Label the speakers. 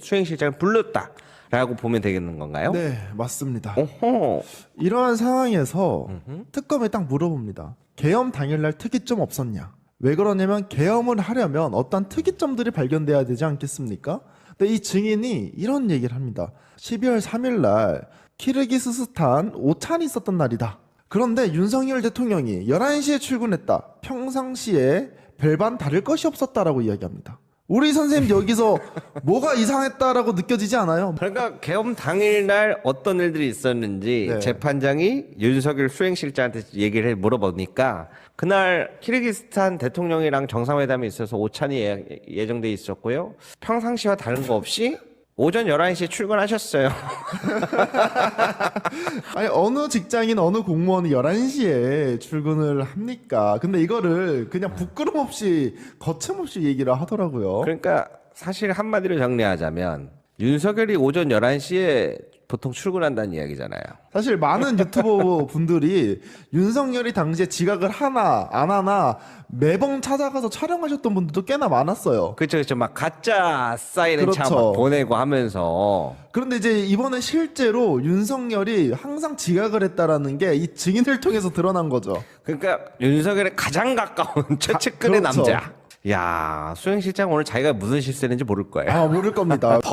Speaker 1: 수행실장을 불렀다라고 보면 되겠는 건가요?
Speaker 2: 네, 맞습니다.
Speaker 1: 오호.
Speaker 2: 이러한 상황에서 특검에 딱 물어봅니다. 계엄 당일날 특이점 없었냐? 왜 그러냐면 계엄을 하려면 어떤 특이점들이 발견돼야 되지 않겠습니까? 근데 이 증인이 이런 얘기를 합니다. 12월 3일날 키르기스스탄 오찬이 있었던 날이다. 그런데 윤석열 대통령이 11시에 출근했다. 평상시에 별반 다를 것이 없었다라고 이야기합니다. 우리 선생님 여기서 뭐가 이상했다라고 느껴지지 않아요?
Speaker 1: 그러니까 계엄 당일날 어떤 일들이 있었는지
Speaker 2: 네.
Speaker 1: 재판장이 윤석열 수행실장한테 얘기를 해 물어보니까 그날 키르기스탄 대통령이랑 정상회담이 있어서 오찬이 예- 예정돼 있었고요. 평상시와 다른 거 없이 오전 11시에 출근하셨어요.
Speaker 2: 아니 어느 직장인 어느 공무원이 11시에 출근을 합니까? 근데 이거를 그냥 부끄럼 없이 거침없이 얘기를 하더라고요.
Speaker 1: 그러니까 사실 한마디로 정리하자면 윤석열이 오전 11시에 보통 출근한다는 이야기잖아요.
Speaker 2: 사실 많은 유튜버 분들이 윤석열이 당시에 지각을 하나 안 하나 매번 찾아가서 촬영하셨던 분들도 꽤나 많았어요.
Speaker 1: 그렇죠, 그렇죠. 막 가짜 사인을
Speaker 2: 그렇죠.
Speaker 1: 참 보내고 하면서
Speaker 2: 그런데 이제 이번에 실제로 윤석열이 항상 지각을 했다라는 게 이 증인을 통해서 드러난 거죠.
Speaker 1: 그러니까 윤석열의 가장 가까운 최측근의
Speaker 2: 그렇죠.
Speaker 1: 남자. 야 수행실장 오늘 자기가 무슨 실수했는지 모를 거예요.
Speaker 2: 아 모를 겁니다.